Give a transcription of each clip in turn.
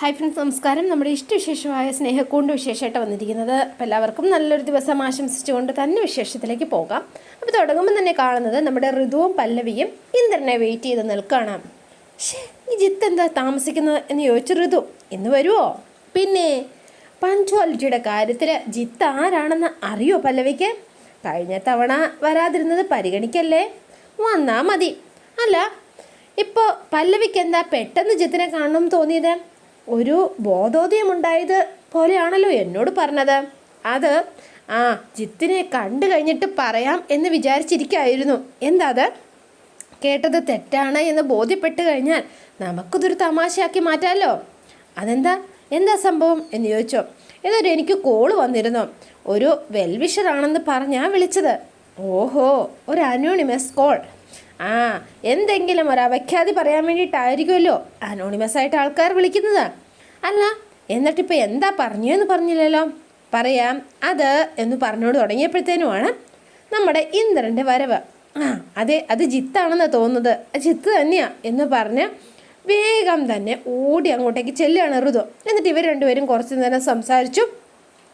Hi friends നമസ്കാരം. നമ്മുടെ ഇഷ്ടവിശേഷമായ സ്നേഹക്കൂണ്ട് വിശേഷമായിട്ട് വന്നിരിക്കുന്നത് അപ്പോൾ എല്ലാവർക്കും നല്ലൊരു ദിവസം ആശംസിച്ചുകൊണ്ട് തന്നെ വിശേഷത്തിലേക്ക് പോകാം. അപ്പോൾ തുടങ്ങുമ്പോൾ തന്നെ കാണുന്നത് നമ്മുടെ ഋതുവും പല്ലവിയും ഇന്ദ്രനെ വെയിറ്റ് ചെയ്ത് നിൽക്കുകയാണ് ഷേ ഈ ജിത്ത് എന്താ താമസിക്കുന്നത് എന്ന് ചോദിച്ചു ഋതു. ഇന്ന് വരുമോ പിന്നെ പഞ്ച്വാലിറ്റിയുടെ കാര്യത്തിൽ ജിത്ത് ആരാണെന്ന് അറിയോ പല്ലവിക്ക്? കഴിഞ്ഞ തവണ വരാതിരുന്നത് പരിഗണിക്കല്ലേ? വന്നാൽ മതി. അല്ല ഇപ്പോൾ പല്ലവിക്ക് എന്താ പെട്ടെന്ന് ജിത്തിനെ കാണണം തോന്നിയത്? ഒരു ബോധോദയം ഉണ്ടായത് പോലെയാണല്ലോ എന്നോട് പറഞ്ഞത്. അത് ആ ജിത്തിനെ കണ്ടു കഴിഞ്ഞിട്ട് പറയാം എന്ന് വിചാരിച്ചിരിക്കായിരുന്നു എന്താ അത്? കേട്ടത് തെറ്റാണ് എന്ന് ബോധ്യപ്പെട്ട് കഴിഞ്ഞാൽ നമുക്കിതൊരു തമാശയാക്കി മാറ്റാമല്ലോ അതെന്താ? എന്താ സംഭവം എന്ന് ചോദിച്ചോ. ഏതൊരു എനിക്ക് കോൾ വന്നിരുന്നു. ഒരു വെൽവിഷറാണെന്ന് പറഞ്ഞാ വിളിച്ചത്. ഓഹോ ഒരു അനോണിമസ് കോൾ ആ എന്തെങ്കിലും ഒരു അവഖ്യാതി പറയാൻ വേണ്ടിയിട്ടായിരിക്കുമല്ലോ അനോണിമസ് ആയിട്ട് ആൾക്കാർ വിളിക്കുന്നത്. അല്ല എന്നിട്ടിപ്പോൾ എന്താ പറഞ്ഞു എന്ന് പറഞ്ഞില്ലല്ലോ? പറയാം അത് എന്ന് പറഞ്ഞോട് തുടങ്ങിയപ്പോഴത്തേനുമാണ് നമ്മുടെ ഇന്ദ്രന്റെ വരവ്. ആ അതെ അത് ജിത്താണെന്ന് തോന്നുന്നത്. ജിത്ത് തന്നെയാ എന്ന് പറഞ്ഞ് വേഗം തന്നെ ഓടി അങ്ങോട്ടേക്ക് ചെല്ലുകയാണ് ഋതു. എന്നിട്ട് ഇവർ രണ്ടുപേരും കുറച്ച് നേരം സംസാരിച്ചു.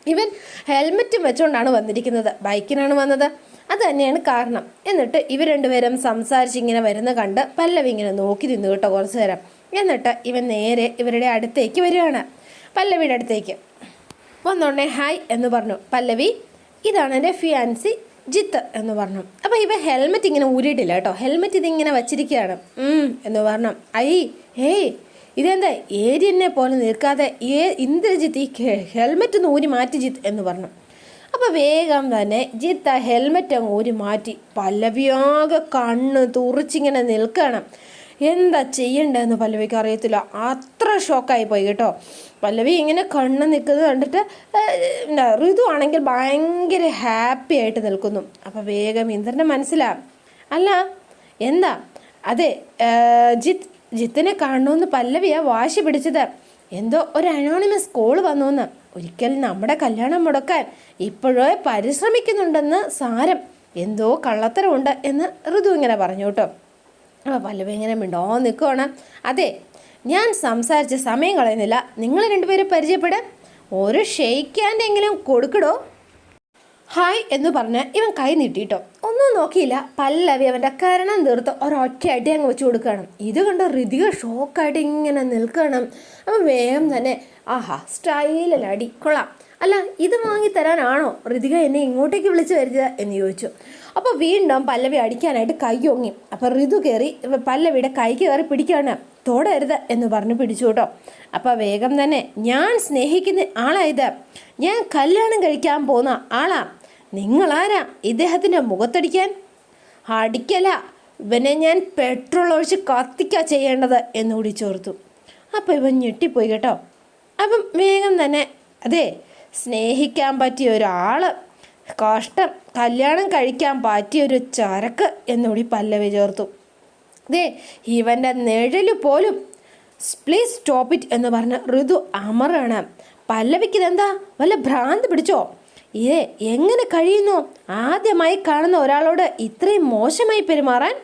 ഇവൻ ഹെൽമെറ്റും വെച്ചുകൊണ്ടാണ് വന്നിരിക്കുന്നത്. ബൈക്കിനാണ് വന്നത്. അത് തന്നെയാണ് കാരണം. എന്നിട്ട് ഇവർ രണ്ടുപേരും സംസാരിച്ചിങ്ങനെ വരുന്ന കണ്ട് പല്ലവി ഇങ്ങനെ നോക്കി നിന്നു കേട്ടോ കുറച്ച് നേരം. എന്നിട്ട് ഇവൻ നേരെ ഇവരുടെ അടുത്തേക്ക് വരികയാണ്. പല്ലവിയുടെ അടുത്തേക്ക്. വന്നോണ്ടേ ഹായ് എന്ന് പറഞ്ഞു. പല്ലവി ഇതാണ് എന്റെ ഫിയാൻസി ജിത്ത് എന്ന് പറഞ്ഞു. അപ്പോൾ ഇവ ഹെൽമെറ്റ് ഇങ്ങനെ ഊരിയിട്ടില്ല കേട്ടോ. ഹെൽമെറ്റ് ഇതിങ്ങനെ വച്ചിരിക്കുകയാണ്. എന്ന് പറഞ്ഞു. ഐ ഹേയ് ഇതെന്താ? ഏരിയനെ പോലെ നിൽക്കാതെ ഏ ഇന്ദ്രജിത്ത് ഈ ഹെൽമെറ്റ് ഒന്ന് ഊരി മാറ്റി ജിത്ത് എന്ന് പറഞ്ഞു. അപ്പോൾ വേഗം തന്നെ ജിത്ത ഹെൽമെറ്റ് അങ്ങ് ഊരി മാറ്റി പല്ലവിയാകെ കണ്ണ് തുറിച്ചിങ്ങനെ നിൽക്കണം. എന്താ ചെയ്യണ്ടതെന്ന് പല്ലവിക്ക് അറിയത്തില്ല. അത്ര ഷോക്കായി പോയി കേട്ടോ. പല്ലവി ഇങ്ങനെ കണ്ണ് നിൽക്കുന്നത് കണ്ടിട്ട് എന്താ ഋതു ആണെങ്കിൽ ഭയങ്കര ഹാപ്പി ആയിട്ട് നിൽക്കുന്നു. അപ്പോൾ വേഗം ഇന്ദ്രന്റെ മനസ്സിലാ. അല്ല എന്താ? അതെ ജിത്ത് ജിത്തിനെ കാണണമെന്ന് പല്ലവിയാ വാശി പിടിച്ചത്. എന്തോ ഒരു അനോണിമസ് കോൾ വന്നു ഒരിക്കൽ നമ്മുടെ കല്യാണം മുടക്കാൻ ഇപ്പോഴേ പരിശ്രമിക്കുന്നുണ്ടെന്ന് സാരം എന്തോ കള്ളത്തരമുണ്ട് എന്ന് ഋതു ഇങ്ങനെ പറഞ്ഞു കേട്ടോ. അപ്പോൾ പല്ലവ ഇങ്ങനെ മിണ്ടോ നിൽക്കുവാണ് അതെ ഞാൻ സംസാരിച്ച് സമയം കളയുന്നില്ല. നിങ്ങൾ രണ്ടുപേരും പരിചയപ്പെടാൻ ഒരു ഷെയ്ക്കാന്റെങ്കിലും കൊടുക്കടോ? ഹായ് എന്ന് പറഞ്ഞ് ഇവൻ കൈ നീട്ടിട്ടോ ഒന്നും നോക്കിയില്ല. പല്ലവി അവന്റെ കരണം തീർത്ത് ഒരൊറ്റയായിട്ട് അങ്ങ് വെച്ച് കൊടുക്കണം ഇത് കണ്ട് ഋതിക ഷോക്കായിട്ട് ഇങ്ങനെ നിൽക്കണം അപ്പം വേഗം തന്നെ ആഹാ സ്റ്റൈലല്ല അടി കൊള്ളാം. അല്ല ഇത് വാങ്ങി തരാനാണോ? ഋതിക എന്നെ ഇങ്ങോട്ടേക്ക് വിളിച്ചു വരുന്നത് എന്ന് ചോദിച്ചു. അപ്പോൾ വീണ്ടും പല്ലവി അടിക്കാനായിട്ട് കൈ ഒങ്ങി അപ്പോൾ ഋതു കയറി പല്ലവിയുടെ കൈക്ക് കയറി പിടിക്കുകയാണ്. തൊടരുത് എന്ന് പറഞ്ഞ് പിടിച്ചു കേട്ടോ. അപ്പോൾ വേഗം തന്നെ ഞാൻ സ്നേഹിക്കുന്ന ആളാ ഇത് ഞാൻ കല്യാണം കഴിക്കാൻ പോകുന്ന ആളാ. നിങ്ങളാരാ? ഇദ്ദേഹത്തിന്റെ മുഖത്തടിക്കാൻ? അടിക്കല. ഇവനെ ഞാൻ പെട്രോൾ ഒഴിച്ച് കത്തിക്കാ ചെയ്യേണ്ടത് എന്നുകൂടി ചോർത്തു. അപ്പോൾ ഇവൻ ഞെട്ടിപ്പോയി കേട്ടോ. അപ്പം വേഗം തന്നെ. അതെ സ്നേഹിക്കാൻ പറ്റിയ ഒരാൾ കഷ്ടം കല്യാണം കഴിക്കാൻ പറ്റിയ ഒരു ചരക്ക് എന്നുകൂടി പല്ലവി ചേർത്തു. ദേ ഇവന്റെ നിഴൽ പോലും. പ്ലീസ് സ്റ്റോപ്പ് ഇറ്റ് എന്ന് പറഞ്ഞ ഋതു അമറാണ്. പല്ലവിക്ക് ഇതെന്താ? വല്ല ഭ്രാന്ത് പിടിച്ചോ? ഇതേ എങ്ങനെ കഴിയുന്നു? ആദ്യമായി കാണുന്ന ഒരാളോട് ഇത്രയും മോശമായി പെരുമാറാൻ?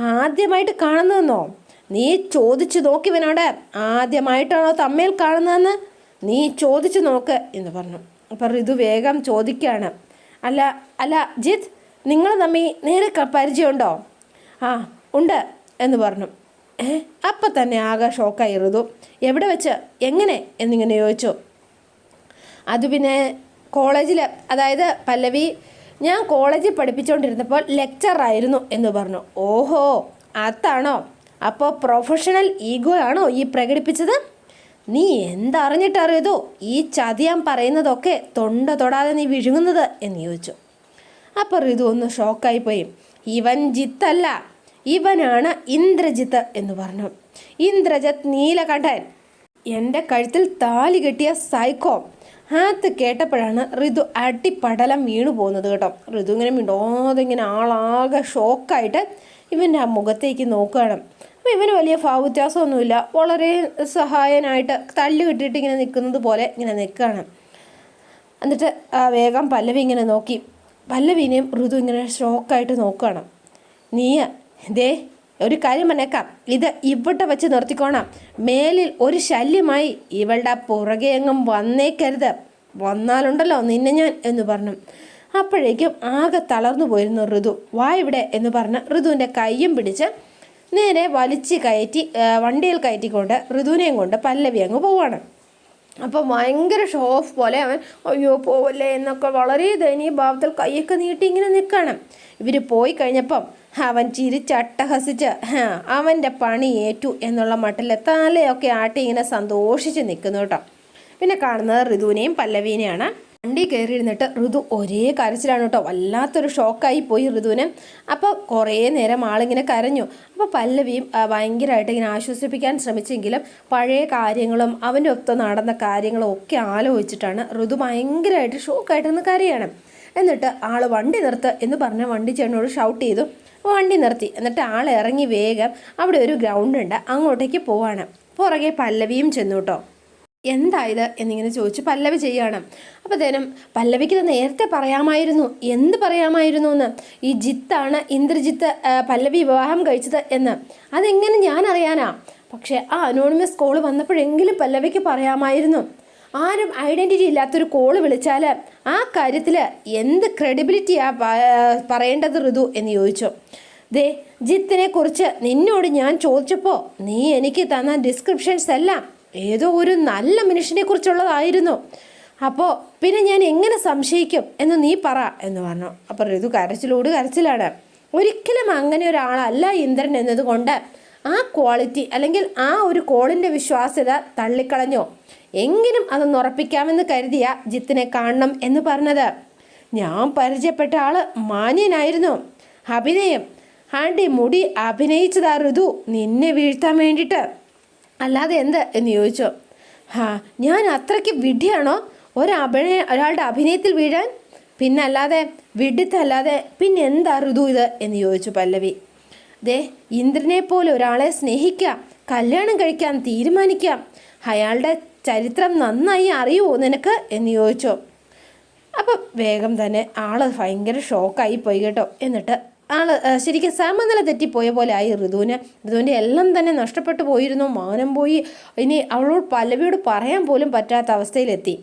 ആദ്യമായിട്ട് കാണുന്നതെന്നോ? നീ ചോദിച്ചു നോക്കിവനോട് ആദ്യമായിട്ടാണോ തമ്മിൽ കാണുന്നതെന്ന്? നീ ചോദിച്ചു നോക്ക് എന്ന് പറഞ്ഞു. അപ്പം ഋതു വേഗം ചോദിക്കുകയാണ്. അല്ല അല്ല ജിത്ത് നിങ്ങൾ തമ്മിൽ നേരെ പരിചയമുണ്ടോ? ആ ഉണ്ട് എന്ന് പറഞ്ഞു. ഏ അപ്പം തന്നെ ആകെ ഷോക്കായി ഋതു. എവിടെ വെച്ച്? എങ്ങനെ? എന്നിങ്ങനെ ചോദിച്ചു. അത് പിന്നെ കോളേജിൽ അതായത് പല്ലവി ഞാൻ കോളേജിൽ പഠിപ്പിച്ചുകൊണ്ടിരുന്നപ്പോൾ ലെക്ചറായിരുന്നു എന്ന് പറഞ്ഞു. ഓഹോ അതാണോ? അപ്പോൾ പ്രൊഫഷണൽ ഈഗോ ആണോ ഈ പ്രകടിപ്പിച്ചത്? നീ എന്തറിഞ്ഞിട്ടറിയതോ? ഈ ചതിയാൻ പറയുന്നതൊക്കെ തൊണ്ട തൊടാതെ നീ വിഴുങ്ങുന്നത് എന്ന് ചോദിച്ചു. അപ്പോൾ ഋതു ഒന്ന് ഷോക്കായി പോയി. ഇവൻ ജിത്തല്ല. ഇവനാണ് ഇന്ദ്രജിത്ത് എന്ന് പറഞ്ഞു. ഇന്ദ്രജിത്ത് നീലകണ്ഠൻ. എന്റെ കഴുത്തിൽ താലി കെട്ടിയ സൈക്കോ അത് കേട്ടപ്പോഴാണ് ഋതു അടിപ്പടലം വീണു പോകുന്നത് കേട്ടോ. ഋതു ഇങ്ങനെ മിണ്ടോതെ ഇങ്ങനെ ആളാകെ ഷോക്കായിട്ട് ഇവന്റെ ആ മുഖത്തേക്ക് നോക്കുകയാണ്. അപ്പോൾ ഇവന് വലിയ ഭാവവ്യത്യാസമൊന്നുമില്ല വളരെ സഹായനായിട്ട് തല്ലു കിട്ടിയിട്ട് ഇങ്ങനെ നിൽക്കുന്നത് പോലെ ഇങ്ങനെ നിൽക്കുകയാണ് എന്നിട്ട് ആ വേഗം പല്ലവി ഇങ്ങനെ നോക്കി. പല്ലവിനെയും ഋതു ഇങ്ങനെ ഷോക്കായിട്ട് നോക്കുകയാണ് നീ ദേ ഒരു കാര്യം പറഞ്ഞേക്കാം. ഇത് ഇവിടെ വെച്ച് നിർത്തിക്കോണം. മേലിൽ ഒരു ശല്യമായി ഇവളുടെ പുറകെ എങ്ങും വന്നേക്കരുത്. വന്നാലുണ്ടല്ലോ നിന്നെ ഞാൻ എന്ന് പറഞ്ഞു. അപ്പോഴേക്കും ആകെ തളർന്നു പോയിരുന്നു ഋതു. വാ ഇവിടെ എന്ന് പറഞ്ഞ് ഋതുവിന്റെ കയ്യും പിടിച്ച് നേരെ വലിച്ച് കയറ്റി വണ്ടിയിൽ കയറ്റിക്കൊണ്ട് ഋതുവിനെയും കൊണ്ട് പല്ലവി അങ്ങ് പോവാണ്. അപ്പോൾ ഭയങ്കര ഷോ ഓഫ് പോലെ അവൻ അയ്യോ പോവല്ലേ എന്നൊക്കെ വളരെ ദയനീയ ഭാവത്തിൽ കൈയൊക്കെ നീട്ടി ഇങ്ങനെ നിൽക്കണം. ഇവർ പോയി കഴിഞ്ഞപ്പം അവൻ ചിരിച്ചട്ടഹസിച്ച് അവന്റെ പണി ഏറ്റു എന്നുള്ള മട്ടിൽ തലയൊക്കെ ആട്ടി ഇങ്ങനെ സന്തോഷിച്ച് നിൽക്കുന്നു കേട്ടോ. പിന്നെ കാണുന്നത് ഋതുവിനെയും പല്ലവീനെയാണ് വണ്ടി കയറി ഇരുന്നിട്ട് ഋതു ഒരേ കരച്ചിലാണ് കേട്ടോ. വല്ലാത്തൊരു ഷോക്കായി പോയി ഋതുവിന്. അപ്പോൾ കുറേ നേരം ആളിങ്ങനെ കരഞ്ഞു. അപ്പോൾ പല്ലവിയും ഭയങ്കരമായിട്ട് ഇങ്ങനെ ആശ്വസിപ്പിക്കാൻ ശ്രമിച്ചെങ്കിലും പഴയ കാര്യങ്ങളും അവന്റെ ഒത്ത് നടന്ന കാര്യങ്ങളും ഒക്കെ ആലോചിച്ചിട്ടാണ് ഋതു ഭയങ്കരമായിട്ട് ഷോക്കായിട്ട് നിന്ന് കരയാണ്. എന്നിട്ട് ആൾ വണ്ടി നിർത്ത് എന്ന് പറഞ്ഞ വണ്ടി ചേട്ടനോട് ഷൗട്ട് ചെയ്തു. വണ്ടി നിർത്തി. എന്നിട്ട് ആൾ ഇറങ്ങി വേഗം അവിടെ ഒരു ഗ്രൗണ്ട് ഉണ്ട്. അങ്ങോട്ടേക്ക് പോവാണ്. പുറകെ പല്ലവിയും ചെന്നു കേട്ടോ. എന്താ ഇത് എന്നിങ്ങനെ ചോദിച്ച് പല്ലവി ചെയ്യാണ്. അപ്പോഴത്തേനും പല്ലവിക്ക് ഇത് നേരത്തെ പറയാമായിരുന്നു. എന്ത് പറയാമായിരുന്നു എന്ന്? ഈ ജിത്താണ് ഇന്ദ്രജിത്ത് പല്ലവി വിവാഹം കഴിച്ചത് എന്ന്. അതെങ്ങനെ ഞാൻ അറിയാനാ? പക്ഷേ ആ അനോണിമസ് കോൾ വന്നപ്പോഴെങ്കിലും പല്ലവിക്ക് പറയാമായിരുന്നു. ആരും ഐഡന്റിറ്റി ഇല്ലാത്തൊരു കോൾ വിളിച്ചാൽ ആ കാര്യത്തിൽ എന്ത് ക്രെഡിബിലിറ്റിയാ പറയേണ്ടത് ഋതു എന്ന് ചോദിച്ചു. ദേ ജിത്തിനെ കുറിച്ച് നിന്നോട് ഞാൻ ചോദിച്ചപ്പോൾ നീ എനിക്ക് തന്ന ഡിസ്ക്രിപ്ഷൻസ് എല്ലാം ഏതോ ഒരു നല്ല മനുഷ്യനെ കുറിച്ചുള്ളതായിരുന്നു. അപ്പോൾ പിന്നെ ഞാൻ എങ്ങനെ സംശയിക്കും എന്ന് നീ പറ എന്ന് പറഞ്ഞു. അപ്പോൾ ഋതു കരച്ചിലോട് കരച്ചിലാണ്. ഒരിക്കലും അങ്ങനെ ഒരാളല്ല ഇന്ദ്രൻ എന്നതുകൊണ്ട് ആ ക്വാളിറ്റി അല്ലെങ്കിൽ ആ ഒരു കോളിന്റെ വിശ്വാസ്യത തള്ളിക്കളഞ്ഞോ? എങ്കിലും അതൊന്ന് ഉറപ്പിക്കാമെന്ന് കരുതിയ ജിത്തിനെ കാണണം എന്ന് പറഞ്ഞത്. ഞാൻ പരിചയപ്പെട്ട ആൾ മാന്യനായിരുന്നു. അഭിനയം. ആണ്ടി മുടി അഭിനയിച്ചതാ ഋതു നിന്നെ വീഴ്ത്താൻ വേണ്ടിയിട്ട്. അല്ലാതെ എന്ത് എന്ന് ചോദിച്ചു? ഹാ ഞാൻ അത്രയ്ക്ക് വിഡ്ഢിയാണോ? ഒരഭിനയ ഒരാളുടെ അഭിനയത്തിൽ വീഴാൻ? പിന്നല്ലാതെ വിഡ്ഢിത്തല്ലാതെ വിഡിത്തല്ലാതെ പിന്നെ എന്താ ഋതു ഇത് എന്ന് ചോദിച്ചു പല്ലവി. ദേ ഇന്ദ്രനെ പോലെ ഒരാളെ സ്നേഹിക്കാം കല്യാണം കഴിക്കാൻ തീരുമാനിക്കാം. അയാളുടെ ചരിത്രം നന്നായി അറിയുമോ നിനക്ക് എന്ന് ചോദിച്ചു. അപ്പം വേഗം തന്നെ ആൾ ഭയങ്കര ഷോക്കായി പോയി കേട്ടോ എന്നിട്ട് ആൾ ആ, ശരിക്കും സമനില തെറ്റിപ്പോയ പോലെ ആയി ഋതുവിന്. ഋതുവിന്റെ എല്ലാം തന്നെ നഷ്ടപ്പെട്ടു പോയിരുന്നു. മാനം പോയി. ഇനി അവളോട് പല്ലവിയോട് പറയാൻ പോലും പറ്റാത്ത അവസ്ഥയിലെത്തി.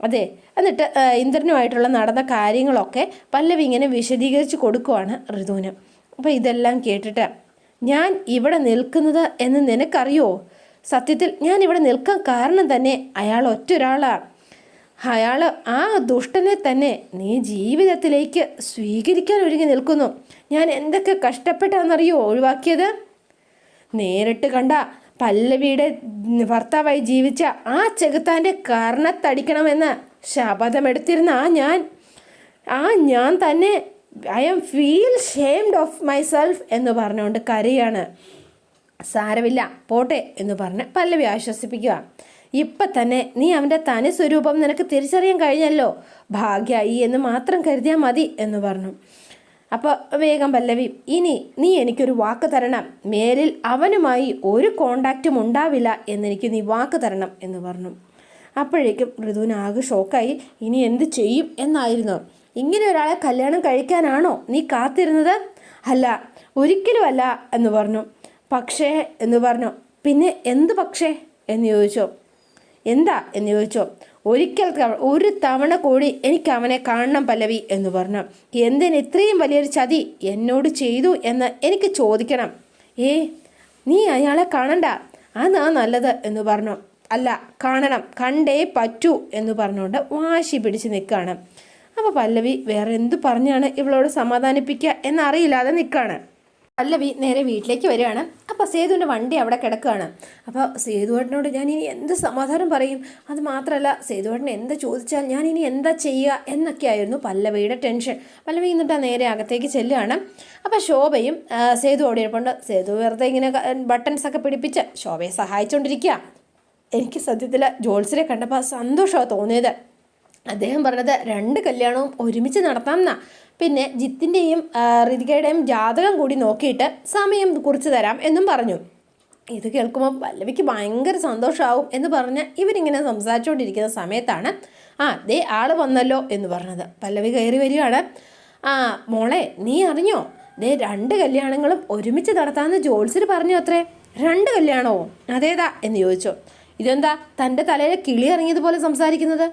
അതെ എന്നിട്ട് ഇന്ദ്രനുമായിട്ടുള്ള നടന്ന കാര്യങ്ങളൊക്കെ പല്ലവി ഇങ്ങനെ വിശദീകരിച്ച് കൊടുക്കുവാണ് ഋതുവിന്. അപ്പോൾ ഇതെല്ലാം കേട്ടിട്ട് ഞാൻ ഇവിടെ നിൽക്കുന്നത് എന്ന് നിനക്കറിയോ? സത്യത്തിൽ ഞാൻ ഇവിടെ നിൽക്കാൻ കാരണം തന്നെ അയാൾ ഒറ്റൊരാളാണ് അയാൾ ആ ദുഷ്ടനെ തന്നെ നീ ജീവിതത്തിലേക്ക് സ്വീകരിക്കാൻ ഒരുങ്ങി നിൽക്കുന്നു. ഞാൻ എന്തൊക്കെ കഷ്ടപ്പെട്ടാണെന്നറിയോ ഒഴിവാക്കിയത്? നേരിട്ട് കണ്ട പല്ലവിയുടെ ഭർത്താവായി ജീവിച്ച ആ ചെകുത്താന്റെ കർണത്തടിക്കണമെന്ന് ശപഥമെടുത്തിരുന്ന ആ ഞാൻ. ആ ഞാൻ തന്നെ I'm feel shamed of myself എന്ന് പറഞ്ഞുകൊണ്ട് കരയാണ്. സാരമില്ല പോട്ടെ എന്ന് പറഞ്ഞ് പല്ലവി ആശ്വസിപ്പിക്കുക. ഇപ്പം തന്നെ നീ അവന്റെ തനി സ്വരൂപം നിനക്ക് തിരിച്ചറിയാൻ കഴിഞ്ഞല്ലോ. ഭാഗ്യായി എന്ന് മാത്രം കരുതിയാൽ മതി എന്ന് പറഞ്ഞു. അപ്പോൾ വേഗം പല്ലവി ഇനി നീ എനിക്കൊരു വാക്ക് തരണം. മേലിൽ അവനുമായി ഒരു കോണ്ടാക്റ്റും ഉണ്ടാവില്ല എന്നെനിക്ക് നീ വാക്ക് തരണം എന്ന് പറഞ്ഞു. അപ്പോഴേക്കും ഋതുവിന് ആകെ ഷോക്കായി ഇനി എന്ത് ചെയ്യും എന്നായിരുന്നു. ഇങ്ങനെ ഒരാളെ കല്യാണം കഴിക്കാനാണോ നീ കാത്തിരുന്നത്? അല്ല ഒരിക്കലുമല്ല എന്ന് പറഞ്ഞു. പക്ഷേ എന്ന് പറഞ്ഞു. പിന്നെ എന്ത് പക്ഷേ? എന്ന് ചോദിച്ചു. എന്താ? എന്ന് ചോദിച്ചു. ഒരിക്കൽ ഒരു തവണ കൂടി എനിക്ക് അവനെ കാണണം പല്ലവി എന്ന് പറഞ്ഞു. എന്തിന് ഇത്രയും വലിയൊരു ചതി എന്നോട് ചെയ്തു എന്ന് എനിക്ക് ചോദിക്കണം. ഏ നീ അയാളെ കാണണ്ട. അതാ നല്ലത് എന്ന് പറഞ്ഞു. അല്ല കാണണം. കണ്ടേ പറ്റൂ എന്ന് പറഞ്ഞുകൊണ്ട് വാശി പിടിച്ച് നിൽക്കുകയാണ്. അപ്പോൾ പല്ലവി വേറെ എന്ത് പറഞ്ഞാണ് ഇവളോട് സമാധാനിപ്പിക്കുക എന്നറിയില്ലാതെ നിൽക്കുകയാണ്. പല്ലവി നേരെ വീട്ടിലേക്ക് വരികയാണ്. അപ്പോൾ സേതുവിന്റെ വണ്ടി അവിടെ കിടക്കുകയാണ്. അപ്പോൾ സേതുവേട്ടനോട് ഞാൻ ഇനി എന്ത് സമാധാനം പറയും? അത് മാത്രമല്ല സേതുവേട്ടൻ എന്ത് ചോദിച്ചാൽ ഞാൻ ഇനി എന്താ ചെയ്യുക എന്നൊക്കെയായിരുന്നു പല്ലവിയുടെ ടെൻഷൻ പല്ലവി എന്നിട്ട് നേരെ അകത്തേക്ക് ചെല്ലുകയാണ്. അപ്പോൾ ശോഭയും സേതു ഓടി ഇരിപ്പുണ്ട്. സേതു വെറുതെ ഇങ്ങനെ ബട്ടൺസ് ഒക്കെ പിടിപ്പിച്ച് ശോഭയെ സഹായിച്ചുകൊണ്ടിരിക്കുക എനിക്ക് സത്യത്തിൽ ജോത്സരെ കണ്ടപ്പോൾ സന്തോഷമാണ് തോന്നിയത്. അദ്ദേഹം പറഞ്ഞത് രണ്ട് കല്യാണവും ഒരുമിച്ച് നടത്താമെന്നാ പിന്നെ ജിത്തിന്റെയും ഋതികയുടെയും ജാതകം കൂടി നോക്കിയിട്ട് സമയം കുറിച്ച് തരാം എന്നും പറഞ്ഞു. ഇത് കേൾക്കുമ്പോൾ പല്ലവിക്ക് ഭയങ്കര സന്തോഷമാവും എന്ന് പറഞ്ഞ് ഇവരിങ്ങനെ സംസാരിച്ചുകൊണ്ടിരിക്കുന്ന സമയത്താണ് ആ ദേ ആൾ വന്നല്ലോ എന്ന് പറഞ്ഞത്. പല്ലവി കയറി വരികയാണ്. ആ മോളെ നീ അറിഞ്ഞോ? ദേ രണ്ട് കല്യാണങ്ങളും ഒരുമിച്ച് നടത്താമെന്ന് ജോത്സ്യർ പറഞ്ഞു അത്രേ. രണ്ട് കല്യാണമോ അതേതാ? എന്ന് ചോദിച്ചു. ഇതെന്താ തന്റെ തലയിൽ കിളി ഇറങ്ങിയതുപോലെ സംസാരിക്കുന്നത്?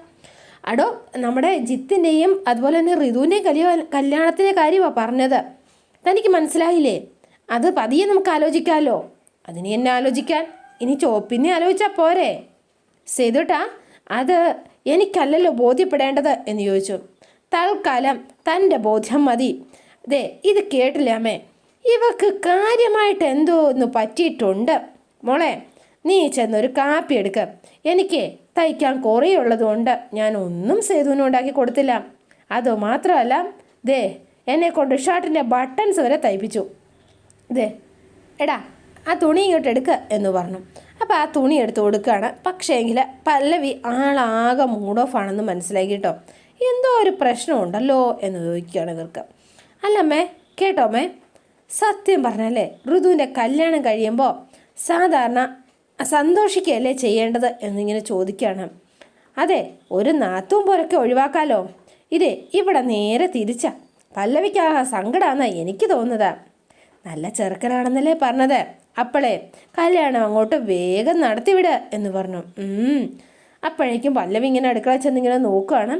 അടോ നമ്മുടെ ജിത്തിന്റെയും അതുപോലെ തന്നെ ഋതുവിന്റെയും കല്യാ കല്യാണത്തിന്റെ കാര്യമാണ് പറഞ്ഞത്. തനിക്ക് മനസ്സിലായില്ലേ? അത് പതിയെ നമുക്ക് ആലോചിക്കാമല്ലോ അതിനെ എന്നെ ആലോചിക്കാൻ. ഇനി ചോപ്പിനെ ആലോചിച്ചാൽ പോരെ. സേതുട്ടാ അത് എനിക്കല്ലല്ലോ ബോധ്യപ്പെടേണ്ടത് എന്ന് ചോദിച്ചു. തൽക്കാലം തന്റെ ബോധ്യം മതി. ദേ ഇത് കേട്ടില്ല അമ്മേ? ഇവക്ക് കാര്യമായിട്ട് എന്തോ ഒന്ന് പറ്റിയിട്ടുണ്ട്. മോളെ നീ ചെന്നൊരു കാപ്പി എടുക്ക. എനിക്ക് തയ്ക്കാൻ കുറേ ഉള്ളതുകൊണ്ട് ഞാൻ ഒന്നും സേതുവിന് ഉണ്ടാക്കി കൊടുത്തില്ല. അത് മാത്രമല്ല ദേ എന്നെ കൊണ്ട് ഷർട്ടിന്റെ ബട്ടൺസ് വരെ തയ്പ്പിച്ചു. ദേ എടാ ആ തുണി ഇങ്ങോട്ട് എടുക്ക എന്ന് പറഞ്ഞു. അപ്പോൾ ആ തുണി എടുത്ത് കൊടുക്കുകയാണ്. പക്ഷേങ്കിൽ പല്ലവി ആളാകെ മൂഡ് ഓഫ് ആണെന്ന് മനസ്സിലാക്കി കേട്ടോ. എന്തോ ഒരു പ്രശ്നമുണ്ടല്ലോ എന്ന് ചോദിക്കുകയാണ് ഇവർക്ക്. അല്ലമ്മേ കേട്ടോമ്മേ സത്യം പറഞ്ഞല്ലേ ഋതുവിന്റെ കല്യാണം കഴിയുമ്പോൾ സാധാരണ സന്തോഷിക്കുകയല്ലേ ചെയ്യേണ്ടത് എന്നിങ്ങനെ ചോദിക്കുകയാണ്. അതെ ഒരു നാത്തും പോരൊക്കെ ഒഴിവാക്കാലോ? ഇതേ ഇവിടെ നേരെ തിരിച്ച. പല്ലവിക്കാ സങ്കടമാണ് എനിക്ക് തോന്നുന്നത്. നല്ല ചെറുക്കനാണെന്നല്ലേ പറഞ്ഞത്. അപ്പോളേ കല്യാണം അങ്ങോട്ട് വേഗം നടത്തിവിട് എന്ന് പറഞ്ഞു. അപ്പോഴേക്കും പല്ലവി ഇങ്ങനെ അടുക്കള ചെന്നിങ്ങനെ നോക്കുകയാണ്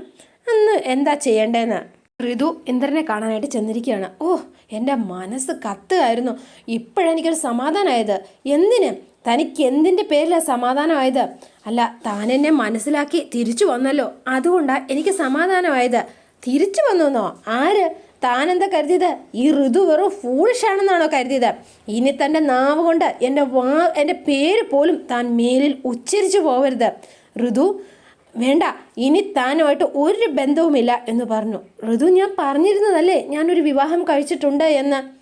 അന്ന് എന്താ ചെയ്യേണ്ടതെന്ന് ഋതു ഇന്ദ്രനെ കാണാനായിട്ട് ചെന്നിരിക്കുകയാണ്. ഓ എന്റെ മനസ്സ് കത്തുകയായിരുന്നു. ഇപ്പോഴെനിക്കൊരു സമാധാനമായത് എന്തിന്? തനിക്ക് എന്തിന്റെ പേരിലാണ് സമാധാനമായത്? അല്ല താൻ എന്നെ മനസ്സിലാക്കി തിരിച്ചു വന്നല്ലോ. അതുകൊണ്ടാണ് എനിക്ക് സമാധാനമായത്. തിരിച്ചു വന്നോ ആര്? താൻ എന്താ കരുതിയത്? ഈ ഋതു വെറും ഫൂളിഷാണെന്നാണോ കരുതിയത്? ഇനി തന്റെ നാവ് കൊണ്ട് എന്റെ വാ എന്റെ പേര് പോലും താൻ മേലിൽ ഉച്ചരിച്ചു പോകരുത് ഋതു വേണ്ട. ഇനി താനുമായിട്ട് ഒരു ബന്ധവുമില്ല എന്ന് പറഞ്ഞു. ഋതു ഞാൻ പറഞ്ഞിരുന്നതല്ലേ? ഞാനൊരു വിവാഹം കഴിച്ചിട്ടുണ്ട് എന്ന്.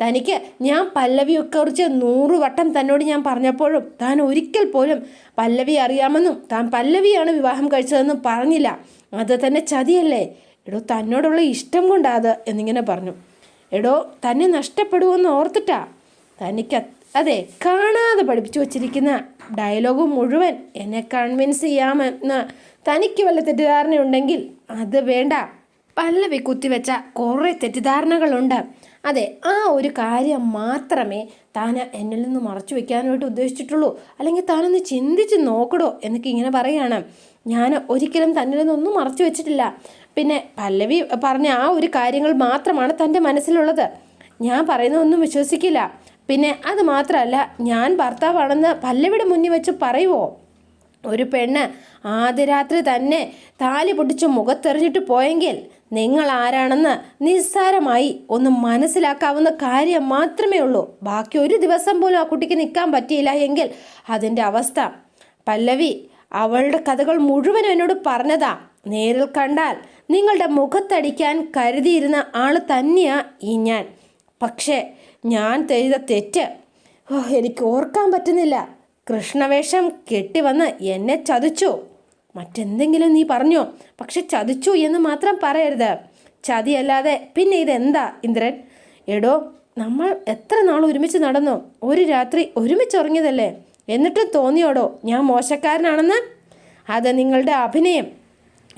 തനിക്ക് ഞാൻ പല്ലവിയൊക്കെ കുറിച്ച് നൂറ് വട്ടം തന്നോട് ഞാൻ പറഞ്ഞപ്പോഴും താൻ ഒരിക്കൽ പോലും പല്ലവി അറിയാമെന്നും താൻ പല്ലവിയാണ് വിവാഹം കഴിച്ചതെന്നും പറഞ്ഞില്ല. അത് തന്നെ ചതിയല്ലേ? എടോ തന്നോടുള്ള ഇഷ്ടം കൊണ്ടാത് എന്നിങ്ങനെ പറഞ്ഞു. എടോ തന്നെ നഷ്ടപ്പെടുമെന്ന് ഓർത്തിട്ടാ? തനിക്ക് അതെ കാണാതെ പഠിപ്പിച്ചു വച്ചിരിക്കുന്ന ഡയലോഗ് മുഴുവൻ എന്നെ കൺവിൻസ് ചെയ്യാമെന്ന് തനിക്ക് വല്ല തെറ്റിദ്ധാരണയുണ്ടെങ്കിൽ അത് വേണ്ട. പല്ലവി കുത്തിവെച്ച കുറേ തെറ്റിദ്ധാരണകളുണ്ട്. അതെ ആ ഒരു കാര്യം മാത്രമേ താൻ എന്നിൽ നിന്ന് മറച്ചു വെക്കാനായിട്ട് ഉദ്ദേശിച്ചിട്ടുള്ളൂ. അല്ലെങ്കിൽ താനൊന്ന് ചിന്തിച്ച് നോക്കടോ എന്നൊക്കെ ഇങ്ങനെ പറയുകയാണ് ഞാൻ ഒരിക്കലും തന്നിൽ നിന്നൊന്നും മറച്ചു വെച്ചിട്ടില്ല. പിന്നെ പല്ലവി പറഞ്ഞ ആ ഒരു കാര്യങ്ങൾ മാത്രമാണ് തന്റെ മനസ്സിലുള്ളത്. ഞാൻ പറയുന്നതൊന്നും വിശ്വസിക്കില്ല. പിന്നെ അത് മാത്രമല്ല ഞാൻ ഭർത്താവാണെന്ന് പല്ലവിയുടെ മുന്നിൽ വെച്ച് പറയുമോ ഒരു പെണ്ണ് ആദ്യ രാത്രി തന്നെ താലി പൊട്ടിച്ച് മുഖത്തെറിഞ്ഞിട്ട് പോയെങ്കിൽ നിങ്ങൾ ആരാണെന്ന് നിസ്സാരമായി ഒന്ന് മനസ്സിലാക്കാവുന്ന കാര്യം മാത്രമേ ഉള്ളൂ. ബാക്കി ഒരു ദിവസം പോലും ആ കുട്ടിക്ക് നിൽക്കാൻ പറ്റിയില്ല എങ്കിൽ അതിന്റെ അവസ്ഥ. പല്ലവി അവളുടെ കഥകൾ മുഴുവൻ എന്നോട് പറഞ്ഞതാ. നേരിൽ കണ്ടാൽ നിങ്ങളുടെ മുഖത്തടിക്കാൻ കരുതിയിരുന്ന ആൾ തന്നെയാ ഈ ഞാൻ. പക്ഷേ ഞാൻ ചെയ്ത തെറ്റ്. എനിക്ക് ഓർക്കാൻ പറ്റുന്നില്ല. കൃഷ്ണവേഷം കെട്ടിവന്ന് എന്നെ ചതിച്ചു. മറ്റെന്തെങ്കിലും നീ പറഞ്ഞോ. പക്ഷെ ചതിച്ചു എന്ന് മാത്രം പറയരുത്. ചതിയല്ലാതെ പിന്നെ ഇതെന്താ ഇന്ദ്രൻ? എടോ നമ്മൾ എത്ര നാൾ ഒരുമിച്ച് നടന്നു? ഒരു രാത്രി ഒരുമിച്ച് ഉറങ്ങിയതല്ലേ? എന്നിട്ടും തോന്നിയോടോ ഞാൻ മോശക്കാരനാണെന്ന്? അത് നിങ്ങളുടെ അഭിനയം.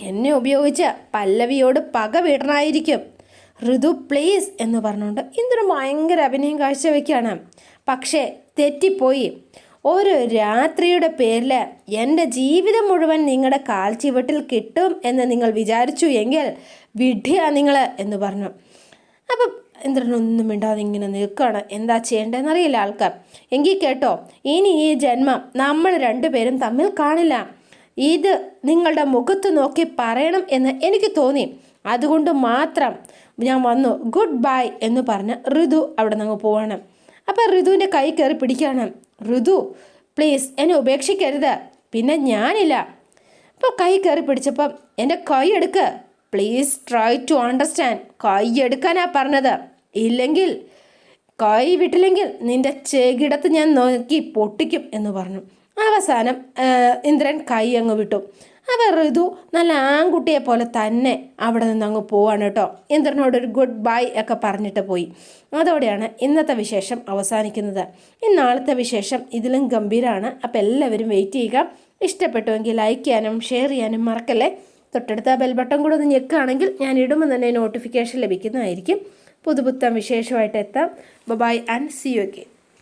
എന്നെ ഉപയോഗിച്ച് പല്ലവിയോട് പക വീടണമായിരിക്കും ഋതു പ്ലീസ് എന്ന് പറഞ്ഞുകൊണ്ട് ഇന്ദ്രൻ ഭയങ്കര അഭിനയം കാഴ്ചവെക്കുകയാണ്. പക്ഷേ തെറ്റിപ്പോയി. ഒരു രാത്രിയുടെ പേരിൽ എന്റെ ജീവിതം മുഴുവൻ നിങ്ങളുടെ കാൽച്ചുവട്ടിൽ കിട്ടും എന്ന് നിങ്ങൾ വിചാരിച്ചു എങ്കിൽ വിഡ്ഢിയ നിങ്ങൾ എന്ന് പറഞ്ഞു. അപ്പം ഇന്ദ്രനൊന്നും മിണ്ടാതെ ഇങ്ങനെ നിൽക്കുകയാണ് എന്താ ചെയ്യേണ്ടതെന്ന് അറിയില്ല ആൾക്കാർ എങ്കിൽ കേട്ടോ ഇനി ഈ ജന്മം നമ്മൾ രണ്ടുപേരും തമ്മിൽ കാണില്ല. ഇത് നിങ്ങളുടെ മുഖത്ത് നോക്കി പറയണം എന്ന് എനിക്ക് തോന്നി. അതുകൊണ്ട് മാത്രം ഞാൻ വന്നു. ഗുഡ് ബൈ എന്ന് പറഞ്ഞ് ഋതു അവിടെ നിന്ന് പോവാണ്. അപ്പം ഋതുവിന്റെ കൈ കയറി പിടിക്കുകയാണ്. ഋതു പ്ലീസ് എന്നെ ഉപേക്ഷിക്കരുത്. പിന്നെ ഞാനില്ല. അപ്പോൾ കൈ കയറി പിടിച്ചപ്പം എന്റെ കൈ എടുക്ക്. പ്ലീസ് ട്രൈ ടു അണ്ടർസ്റ്റാൻഡ് കൈ എടുക്കാനാ പറഞ്ഞത്. ഇല്ലെങ്കിൽ കൈ വിട്ടില്ലെങ്കിൽ നിന്റെ ചെകിടത്ത് ഞാൻ നോക്കി പൊട്ടിക്കും എന്ന് പറഞ്ഞു. അവസാനം ഇന്ദ്രൻ കൈ അങ്ങ് വിട്ടു. അവ ഋതു നല്ല ആൺകുട്ടിയെ പോലെ തന്നെ അവിടെ നിന്ന് അങ്ങ് പോവാണ് കേട്ടോ. ഇന്ദ്രനോട് ഒരു ഗുഡ് ബൈ ഒക്കെ പറഞ്ഞിട്ട് പോയി. അതോടെയാണ് ഇന്നത്തെ വിശേഷം അവസാനിക്കുന്നത്. ഇന്നാളത്തെ വിശേഷം ഇതിലും ഗംഭീരമാണ് അപ്പോൾ എല്ലാവരും വെയിറ്റ് ചെയ്യുക. ഇഷ്ടപ്പെട്ടുവെങ്കിൽ ലൈക്ക് ചെയ്യാനും ഷെയർ ചെയ്യാനും മറക്കല്ലേ? തൊട്ടടുത്ത ബെൽ ബട്ടൺ കൂടെ ഒന്ന് ഞെക്കുകയാണെങ്കിൽ ഞാൻ ഇടുമ്പോൾ തന്നെ നോട്ടിഫിക്കേഷൻ ലഭിക്കുന്നതായിരിക്കും. പുതുപുത്തം വിശേഷമായിട്ട് എത്താം. Bye and see you again